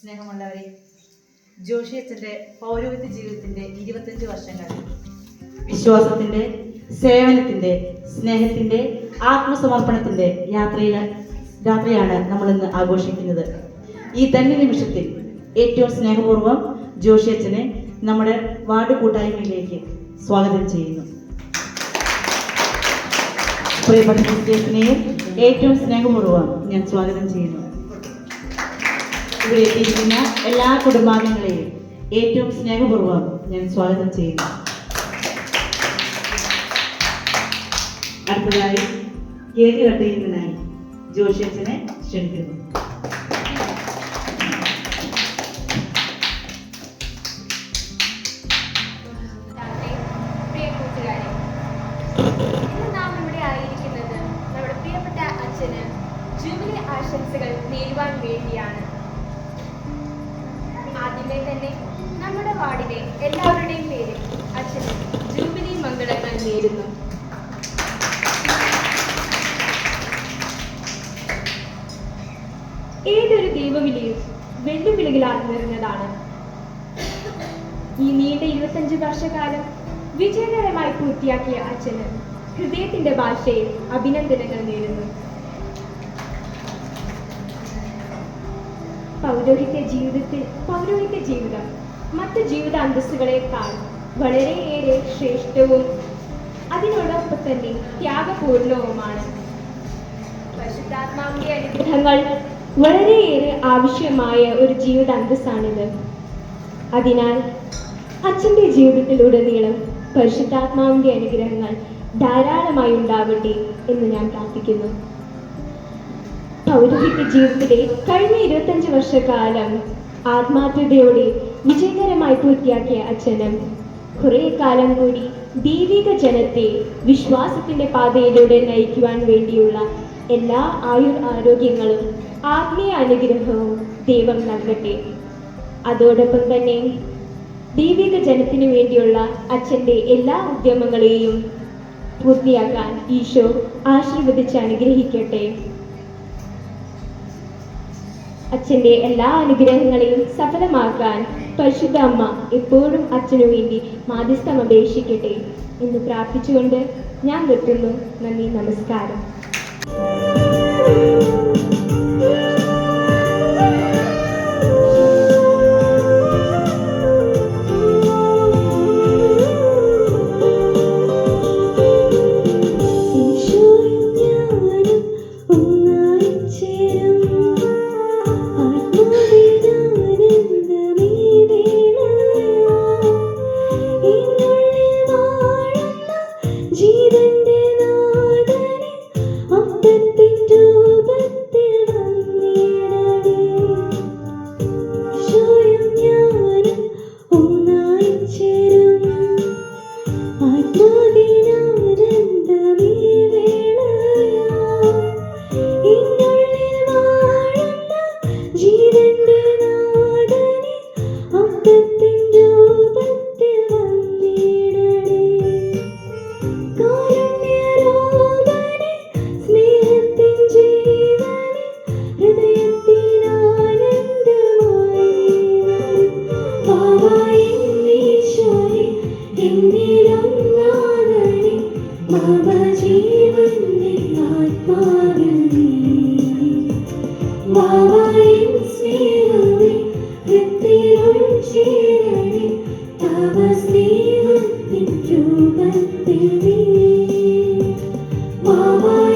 സ്നേഹമുള്ളവരെ ജോഷി അച്ഛന്റെ പൗരോഹിത്യ ജീവിതത്തിന്റെ ഇരുപത്തഞ്ച് വർഷങ്ങൾ വിശ്വാസത്തിന്റെ സേവനത്തിന്റെ സ്നേഹത്തിന്റെ ആത്മസമർപ്പണത്തിന്റെ യാത്രയിൽ യാത്രയാണ് നമ്മളിന്ന് ആഘോഷിക്കുന്നത്. ഈ തന്നെ നിമിഷത്തിൽ ഏറ്റവും സ്നേഹപൂർവം ജോഷി അച്ഛനെ നമ്മുടെ വാർഡ് കൂട്ടായ്മയിലേക്ക് സ്വാഗതം ചെയ്യുന്നു. പ്രിയപ്പെട്ട ക്രിസ്ത്യസിനെയും ഏറ്റവും സ്നേഹപൂർവം ഞാൻ സ്വാഗതം ചെയ്യുന്നു. ഇവിടെ എത്തിയിരിക്കുന്ന എല്ലാ കുടുംബാംഗങ്ങളെയും ഏറ്റവും സ്നേഹപൂർവം ഞാൻ സ്വാഗതം ചെയ്യുന്നു. അടുത്തതായി കേക്ക് കട്ട് ചെയ്യുന്നതിനായി ജോഷിയച്ചനെ ക്ഷണിക്കുന്നു? ഹൃദയത്തിന്റെ ഭാഷയിൽ അഭിനന്ദനങ്ങൾ നേരുന്നു. പൗരോഹിത്യ ജീവിതത്തിൽ പൗരോഹിത്യ ജീവിതം മറ്റു ജീവിത അന്തസ്സുകളെക്കാൾ വളരെയേറെ ശ്രേഷ്ഠവും അതിനോടൊപ്പം തന്നെ ത്യാഗപൂർണവുമാണ്. അനുഗ്രഹങ്ങൾ വളരെയേറെ ആവശ്യമായ ഒരു ജീവിത അന്തസ്സാണിത്. അതിനാൽ അച്ഛന്റെ ജീവിതത്തിലുടനീളം പരിശുദ്ധാത്മാവിന്റെ അനുഗ്രഹങ്ങൾ ധാരാളമായി ഉണ്ടാവട്ടെ എന്ന് ഞാൻ പ്രാർത്ഥിക്കുന്നു. പൗരോഹിത്യ ജീവിതത്തിലെ കഴിഞ്ഞ ഇരുപത്തഞ്ച് വർഷക്കാലം ആത്മാർത്ഥതയോടെ വിജയകരമായി പൂർത്തിയാക്കിയ അച്ഛനും കുറേ കാലം കൂടി ദൈവിക ജനത്തെ വിശ്വാസത്തിന്റെ പാതയിലൂടെ നയിക്കുവാൻ വേണ്ടിയുള്ള എല്ലാ ആയുർ ആരോഗ്യങ്ങളും ആത്മീയ അനുഗ്രഹവും ദൈവം നൽകട്ടെ. അതോടൊപ്പം തന്നെ ദൈവിക ജനത്തിനു വേണ്ടിയുള്ള അച്ഛന്റെ എല്ലാ ഉദ്യമങ്ങളെയും പൂർത്തിയാക്കാൻ ഈശോ ആശീർവദിച്ച് അനുഗ്രഹിക്കട്ടെ. അച്ഛന്റെ എല്ലാ അനുഗ്രഹങ്ങളെയും സഫലമാക്കാൻ പരിശുദ്ധ അമ്മ എപ്പോഴും അച്ഛനു വേണ്ടി മാധ്യസ്ഥം അപേക്ഷിക്കട്ടെ എന്ന് പ്രാർത്ഥിച്ചുകൊണ്ട് ഞാൻ നിർത്തുന്നു. നന്ദി നമസ്കാരം.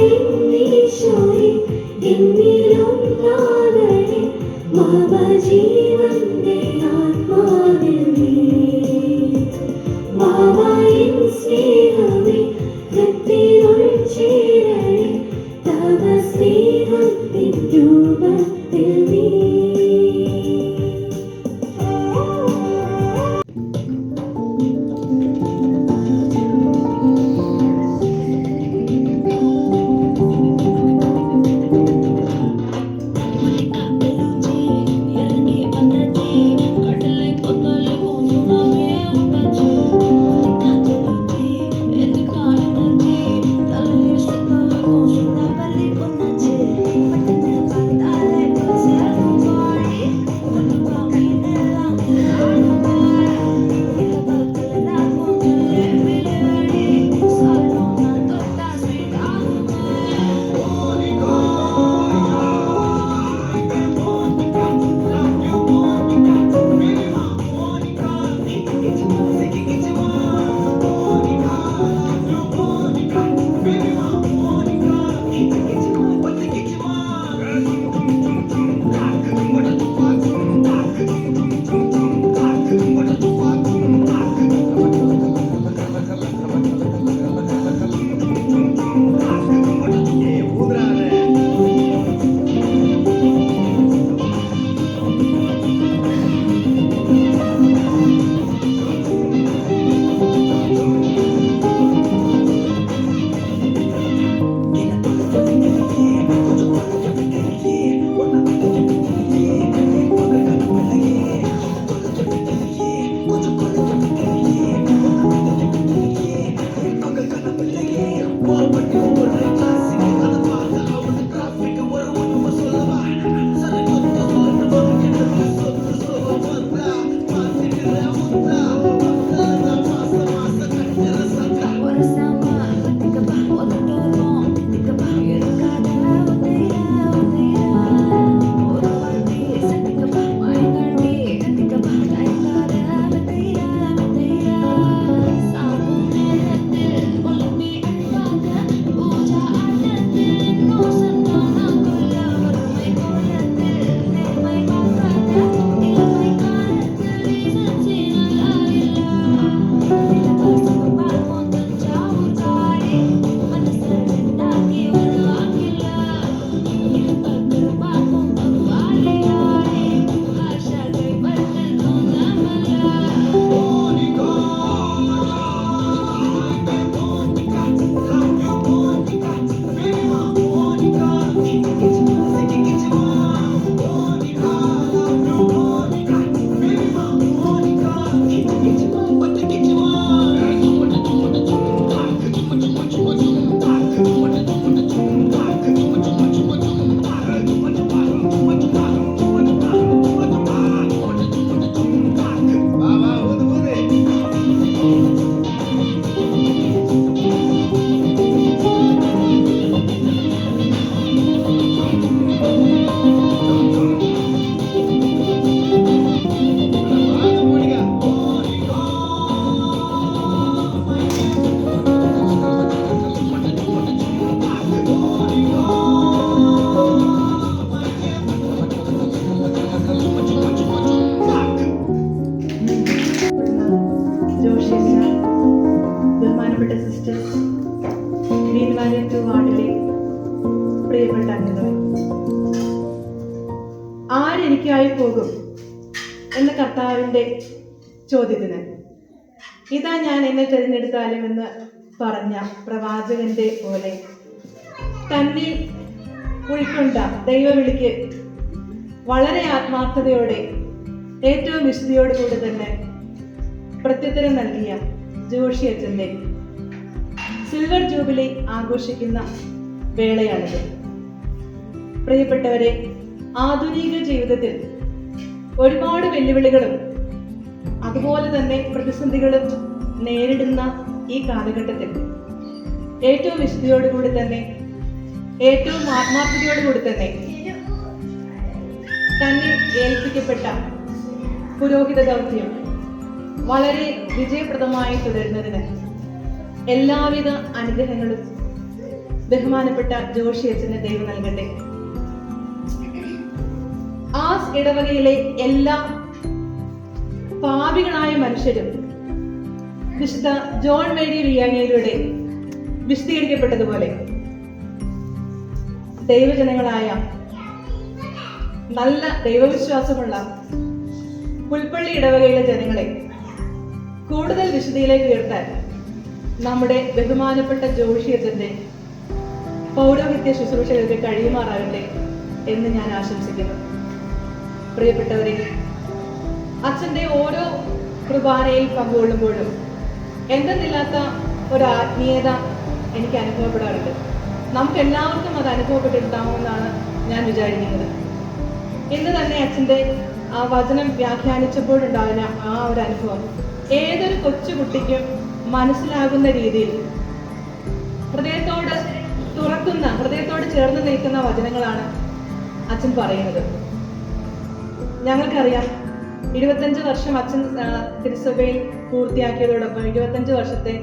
വാവായെന്നീശോയെ എന്നിലൊന്നാകണേ മമ ജീവന്റെ ഇതാ ഞാൻ എന്നെ തിരഞ്ഞെടുത്താലും എന്ന് പറഞ്ഞ പ്രവാചകന്റെ പോലെ. തന്നിൽ ഉൾക്കൊണ്ട ദൈവവിളിക്ക് വളരെ ആത്മാർത്ഥതയോടെ ഏറ്റവും വിശുദ്ധിയോടുകൂടി തന്നെ പ്രത്യുത്തരം നൽകിയ ജോഷി അച്ഛന്റെ സിൽവർ ജൂബിലി ആഘോഷിക്കുന്ന വേളയാണിത്. പ്രിയപ്പെട്ടവരെ ആധുനിക ജീവിതത്തിൽ ഒരുപാട് വെല്ലുവിളികളും അതുപോലെ തന്നെ പ്രതിസന്ധികളും നേരിടുന്ന ഈ കാലഘട്ടത്തിൽ. ഏറ്റവും വിശുദ്ധിയോടുകൂടി തന്നെ ഏറ്റവും ആത്മാർത്ഥതയോടുകൂടി തന്നെ തന്നെ ഏൽപ്പിക്കപ്പെട്ട പുരോഹിത ദൗത്യം വളരെ വിജയപ്രദമായി തുടരുന്നതിന് എല്ലാവിധ അനുഗ്രഹങ്ങളും ബഹുമാനപ്പെട്ട ജോഷി അച്ഛന് ദൈവം നൽകട്ടെ. ആ ഇടവകയിലെ എല്ലാ പാപികളായ മനുഷ്യരും വിശുദ്ധ ജോൺ മേരി റിയാനിയിലൂടെ വിശദീകരിക്കപ്പെട്ടതുപോലെ ദൈവജനങ്ങളായ നല്ല ദൈവവിശ്വാസമുള്ള പുൽപ്പള്ളി ഇടവകയിലെ ജനങ്ങളെ കൂടുതൽ വിശുദ്ധിയിലേക്ക് ഉയർത്താൻ നമ്മുടെ ബഹുമാനപ്പെട്ട ജോഷിയത്തിന്റെ പൗരോഹിത്യ ശുശ്രൂഷകൾക്ക് കഴിയുമാറാകട്ടെ എന്ന് ഞാൻ ആശംസിക്കുന്നു. പ്രിയപ്പെട്ടവരെ അച്ഛന്റെ ഓരോ കുർബാനയിൽ പങ്കുകൊള്ളുമ്പോഴും എന്തെന്നില്ലാത്ത ഒരു ആത്മീയത എനിക്ക് അനുഭവപ്പെടാറുണ്ട്. നമുക്ക് എല്ലാവർക്കും അത് അനുഭവപ്പെട്ടിട്ടുണ്ടാവുമെന്നാണ് ഞാൻ വിചാരിക്കുന്നത്. ഇന്ന് തന്നെ അച്ഛന്റെ ആ വചനം വ്യാഖ്യാനിച്ചപ്പോഴുണ്ടാകുന്ന ആ ഒരു അനുഭവം ഏതൊരു കൊച്ചുകുട്ടിക്കും മനസ്സിലാകുന്ന രീതിയിൽ ഹൃദയത്തോട് തുറക്കുന്ന ഹൃദയത്തോട് ചേർന്ന് നിൽക്കുന്ന വചനങ്ങളാണ് അച്ഛൻ പറയുന്നത്. ഞങ്ങൾക്കറിയാം ഇരുപത്തഞ്ച് വർഷം അച്ഛൻ തിരുസഭയിൽ പൂർത്തിയാക്കിയതോടൊപ്പം ഇരുപത്തഞ്ച് വർഷത്തെ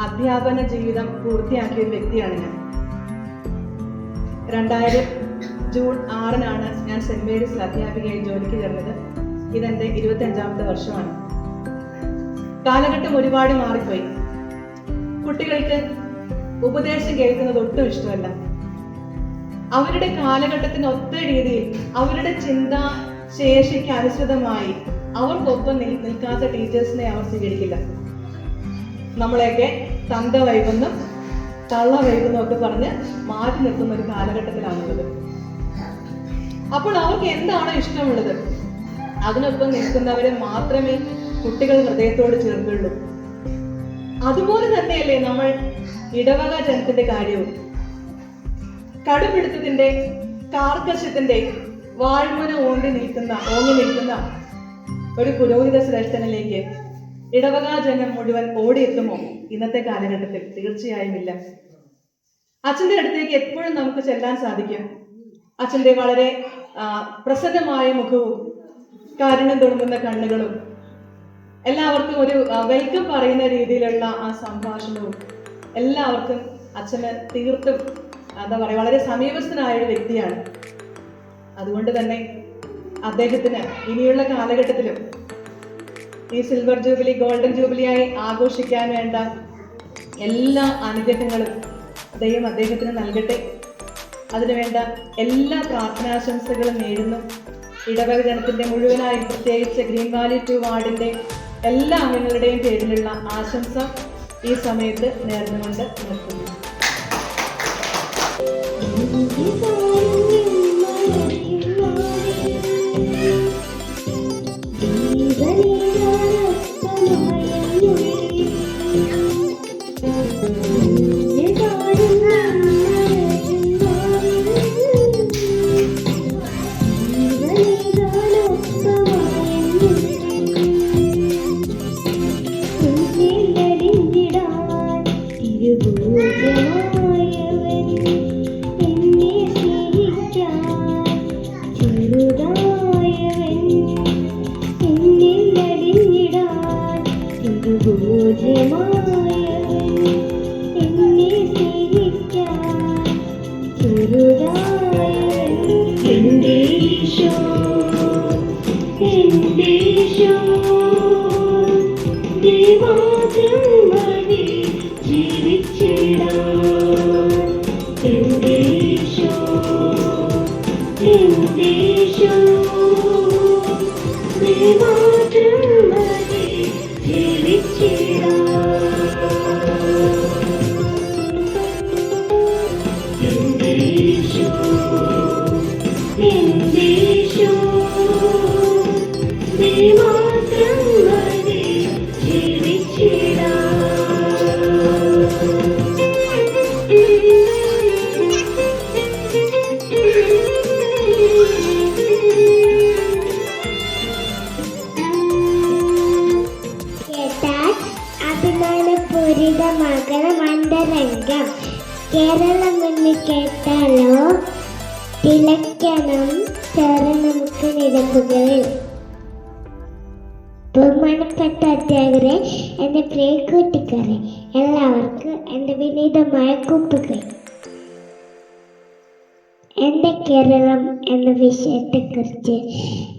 അധ്യാപന ജീവിതം പൂർത്തിയാക്കിയ ഒരു വ്യക്തിയാണ് ഞാൻ. രണ്ടായിരം ജൂൺ ആറിനാണ് ഞാൻ സെന്റ് മേരീസിൽ അധ്യാപികയായി ജോലിക്ക് ചേർന്നത്. ഇതെന്റെ ഇരുപത്തി അഞ്ചാമത്തെ വർഷമാണ്. കാലഘട്ടം ഒരുപാട് മാറിപ്പോയി. കുട്ടികൾക്ക് ഉപദേശം കേൾക്കുന്നത് ഒട്ടും ഇഷ്ടമല്ല. അവരുടെ കാലഘട്ടത്തിന് ഒത്ത രീതിയിൽ അവരുടെ ചിന്താ ശേഷിക്ക് അനുസൃതമായി അവർക്കൊപ്പം നിൽ- നിൽക്കാത്ത ടീച്ചേഴ്സിനെ അവർ സ്വീകരിക്കില്ല. നമ്മളെയൊക്കെ തന്ത വൈകുന്നും തള്ള വൈകുന്നും ഒക്കെ പറഞ്ഞ് മാറ്റി നിർത്തുന്ന ഒരു കാലഘട്ടത്തിലാണുള്ളത്. അപ്പോൾ അവർക്ക് എന്താണോ ഇഷ്ടമുള്ളത്? അതിനൊപ്പം നിൽക്കുന്നവരെ മാത്രമേ കുട്ടികൾ ഹൃദയത്തോട് ചേർക്കുള്ളൂ. അതുപോലെ തന്നെയല്ലേ നമ്മൾ ഇടവക ജനത്തിന്റെ കാര്യവും. കടുപിടുത്തത്തിന്റെ കാർക്കശ്യത്തിന്റെ വാഴ്മുന ഓണ്ടി നിൽക്കുന്ന ഓങ്ങി നിൽക്കുന്ന ഒരു പുരോഹിത ശ്രേഷ്ഠനിലേക്ക് ഇടവക ജനം മുഴുവൻ ഓടിയെത്തുമോ? ഇന്നത്തെ കാലഘട്ടത്തിൽ തീർച്ചയായും ഇല്ല. അച്ഛന്റെ അടുത്തേക്ക് എപ്പോഴും നമുക്ക് ചെല്ലാൻ സാധിക്കും. അച്ഛന്റെ വളരെ പ്രസന്നമായ മുഖവും കാരുണ്യം തുടങ്ങുന്ന കണ്ണുകളും എല്ലാവർക്കും ഒരു വെൽക്കം പറയുന്ന രീതിയിലുള്ള ആ സംഭാഷണവും എല്ലാവർക്കും അച്ഛന് തീർത്തും എന്താ പറയുക വളരെ സമീപസ്ഥനായ ഒരു വ്യക്തിയാണ്. അതുകൊണ്ട് തന്നെ അദ്ദേഹത്തിന് ഇനിയുള്ള കാലഘട്ടത്തിലും ഈ സിൽവർ ജൂബിലി ഗോൾഡൻ ജൂബിലിയായി ആഘോഷിക്കാൻ വേണ്ട എല്ലാ അനുഗ്രഹങ്ങളും ദൈവം അദ്ദേഹത്തിന് നൽകട്ടെ. അതിനുവേണ്ട എല്ലാ പ്രാർത്ഥനാശംസകളും നേരുന്നു. ഇടവക ജനത്തിന്റെ മുഴുവനായി പ്രത്യേകിച്ച് ഗ്രീൻ വാലി ടു വാർഡിന്റെ എല്ലാ അംഗങ്ങളുടെയും പേരിലുള്ള ആശംസ ഈ സമയത്ത് നേർന്നുകൊണ്ട് നിർത്തുന്നു. Yeshua, we. കേരളം എന്ന് കേട്ടാലോ? തിലക്കണം സാറ് നമുക്ക് നിരമ്പുകളിൽ ബഹുമാനപ്പെട്ട അധ്യാപകരെ എന്റെ പ്രിയ കൂട്ടിക്കാരെ എല്ലാവർക്കും എന്റെ വിനീതമായ കൂട്ടുകൾ എന്റെ കേരളം എന്ന വിഷയത്തെക്കുറിച്ച്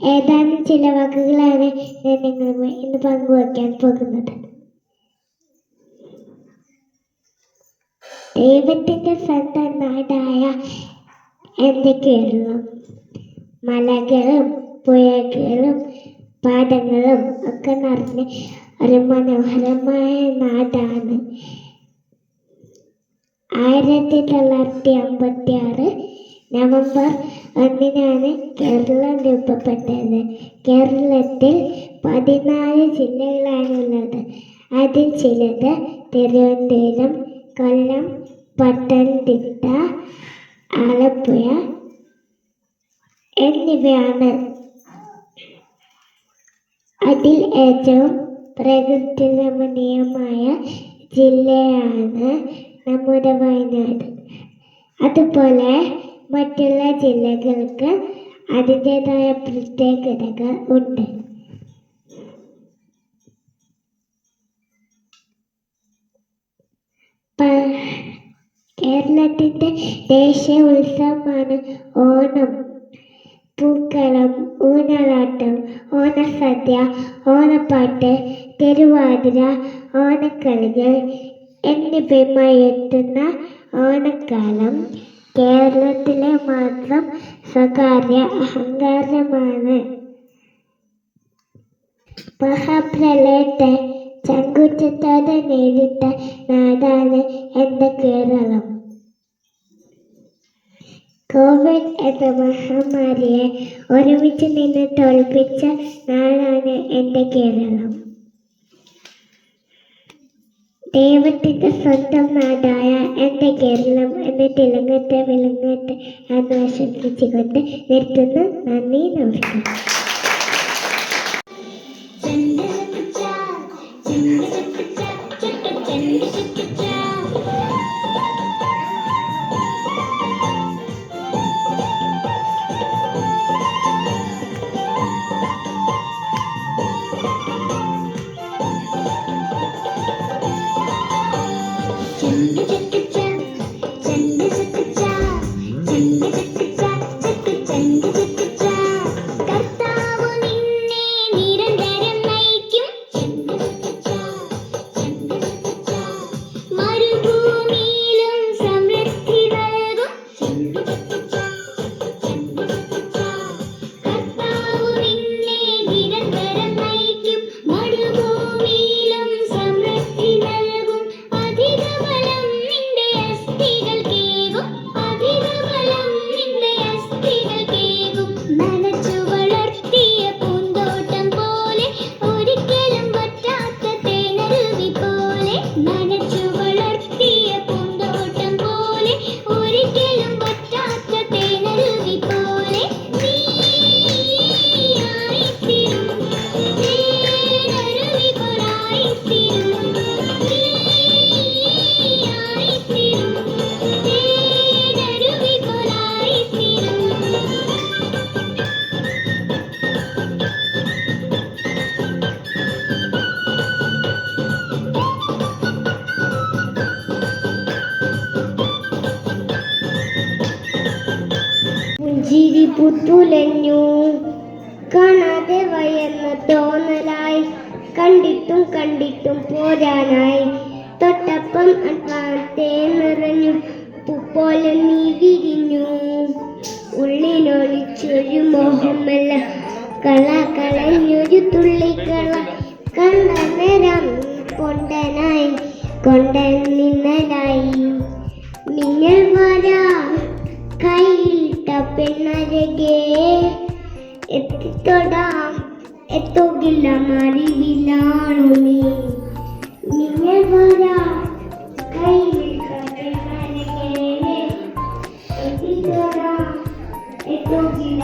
ഏതാനും ചില വാക്കുകളാണ് ഞാൻ നിങ്ങളുമായി ഇന്ന് പങ്കുവയ്ക്കാൻ പോകുന്നത്. ദൈവത്തിന്റെ സ്വന്തം നാടായ എന്റെ കേരളം. മലകളും പുഴകളും പാടങ്ങളും ഒക്കെ നിറഞ്ഞ ഒരു മനോഹരമായ നാടാണ്. ആയിരത്തി തൊള്ളായിരത്തി അമ്പത്തി ആറ് നവംബർ ഒന്നിനാണ് കേരളം രൂപപ്പെട്ടത്. കേരളത്തിൽ പതിനാല് ജില്ലകളാണുള്ളത്. അതിൽ ചിലത് തിരുവനന്തപുരം കൊല്ലം പത്തനംതിട്ട ആലപ്പുഴ എന്നിവയാണ് അതിൽ ഏറ്റവും പ്രകൃതി രമണീയമായ ജില്ലയാണ് നമ്മുടെ വയനാട്. അതുപോലെ മറ്റുള്ള ജില്ലകൾക്ക് അതിന്റെതായ പ്രത്യേകതകൾ ഉണ്ട്. പ- കേരളത്തിന്റെ ദേശീയ ഉത്സവമാണ് ഓണം. പൂക്കളം ഊഞ്ഞാലാട്ടം ഓണസദ്യ ഓണപ്പാട്ട് തിരുവാതിര ഓണക്കളികൾ എന്നിവയുമായി എത്തുന്ന ഓണക്കാലം കേരളത്തിലെ മാത്രം സ്വകാര്യ അഹങ്കാരമാണ്. മഹാപ്രളയത്തെ ചങ്കുറ്റത്തോടെ നേരിട്ട നാടാണ് എന്റെ കേരളം. കോവിഡ് എന്ന മഹാമാരിയെ ഒരുമിച്ച് നിന്ന് തോൽപ്പിച്ച നാടാണ് എന്റെ കേരളം. ദൈവത്തിന്റെ സ്വന്തം നാടായ എന്റെ കേരളം എന്ന തിളങ്ങത്തെ വിലങ്ങത്തെ എന്ന് ആശംസിച്ചുകൊണ്ട് നിർത്തുന്നു. നന്ദി നമസ്കാരം. കണ്ടിട്ടും കണ്ടിട്ടും പോരാനായി. തൊട്ടപ്പം അപ്പാത്തെ നിറഞ്ഞു പൂപ്പോലെ നീ വിരിഞ്ഞു ഉള്ളിനൊളിച്ചൊരു മോഹമല്ല. കള കളഞ്ഞൊരു തുള്ളിക്കള കണ്ട നേരം കൊണ്ടനായി കൊണ്ടനിന്നലായി മിന്നൽ വരാ കയ്യിലിട്ട പെണ്ണരകേ എത്തിത്തൊടാം എത്തുകില്ല മറിവിലാണു നീ നിങ്ങൾ വരാ കൈവിൽ കടമരങ്ങേനെ എത്തിച്ചോടാ എത്തുകില്ല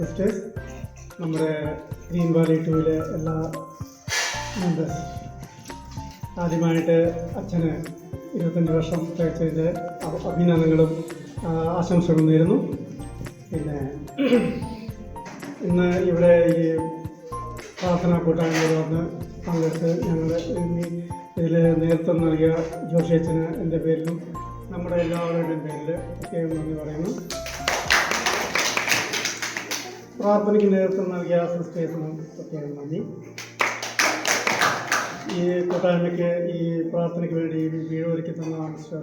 സിസ്റ്റേഴ്സ് നമ്മുടെ ഗ്രീൻ വാലി ടൂവിലെ എല്ലാ മെമ്പേഴ്സ് ആദ്യമായിട്ട് അച്ഛന് ഇരുപത്തഞ്ച് വർഷം തികച്ചതിന്റെ അഭ- അഭിനന്ദനങ്ങളും ആശംസകളും നേരുന്നു. പിന്നെ ഇന്ന് ഇവിടെ ഈ പ്രാർത്ഥനാ കൂട്ടായ്മയിൽ വന്ന് പങ്കെടുത്ത് ഞങ്ങൾ ഇതിൽ നേതൃത്വം നൽകിയ ജോഷി അച്ഛന് എന്റെ പേരിലും നമ്മുടെ എല്ലാവരുടെയും പേരിൽ പ്രത്യേകം നന്ദി പറയുന്നു. പ്രാർത്ഥനയ്ക്ക് നേതൃത്വം നൽകിയ സിസ്റ്റേഴ്സിനും പ്രത്യേകം നന്ദി. ഈ കൂട്ടായ്മയ്ക്ക് ഈ പ്രാർത്ഥനയ്ക്ക് വേണ്ടി വീട് ഒരുക്കി തന്ന മിസ്റ്റർ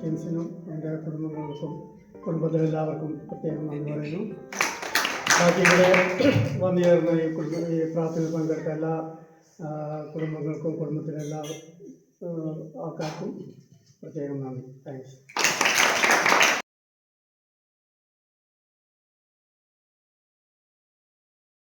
ജെയിംസിനും എന്റെ കുടുംബങ്ങൾക്കും കുടുംബത്തിലെല്ലാവർക്കും പ്രത്യേകം നന്ദി പറയുന്നു. ബാക്കി ഇവിടെ വന്നു ചേർന്ന ഈ കുടുംബ ഈ പ്രാർത്ഥനയിൽ പങ്കെടുത്ത എല്ലാ കുടുംബങ്ങൾക്കും കുടുംബത്തിലെ എല്ലാ ആൾക്കാർക്കും പ്രത്യേകം നന്ദി. താങ്ക്സ്.